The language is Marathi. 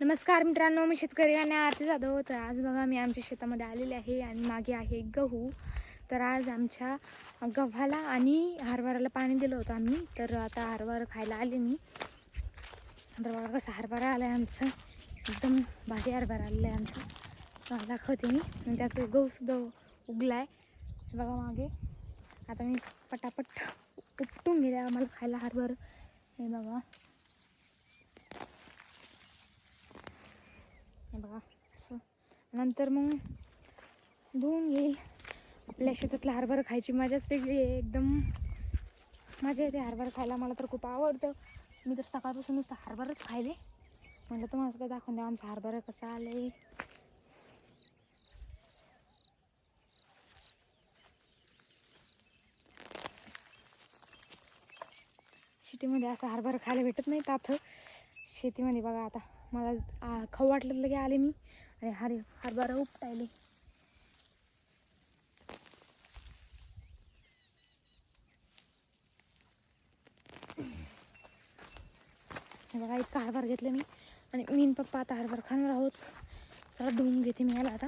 नमस्कार मित्रांनो मी शेतकरी आणि आरती जाधव. तर आज बघा मी आमच्या शेतामध्ये आलेले आहे आणि मागे आहे गहू. तर आज आमच्या गव्हाला आणि हरभऱ्याला पाणी दिलं होतं आम्ही. तर आता हरभरा खायला आले मी. तर बघा कसं हरभरा आला आहे आमचं. एकदम भारी हरभरा आलेला आहे आमचा. दाखवते मी. आणि त्यात गहूसुद्धा उगला आहे बघा मागे. आता मी पटापट उपटून घेते आम्हाला खायला हरभर. हे बघा. बघा असं. नंतर मग धुवून येईल आपल्या शेतातला हरभरा खायची मजाच वेगळी आहे एकदम. मजा येते हरभरा खायला मला तर खूप आवडतं. मी तर सकाळपासून नुसतं हरभराच खायले. म्हटलं तुम्हाला सुद्धा दाखवून द्या आमचा हरभरा कसा आलाय. शेतीमध्ये असं हरभरा खायला भेटत नाही ताथ. शेतीमध्ये बघा आता. मला आ, खाऊ वाटलं लगे आले मी. आणि हरे हरभरा उपटायले. बघा इतका हरभरा घेतलं मी. आणि मीन पप्पा आता हरभर खाणार आहोत. चला धुवून घेते मी याला आता.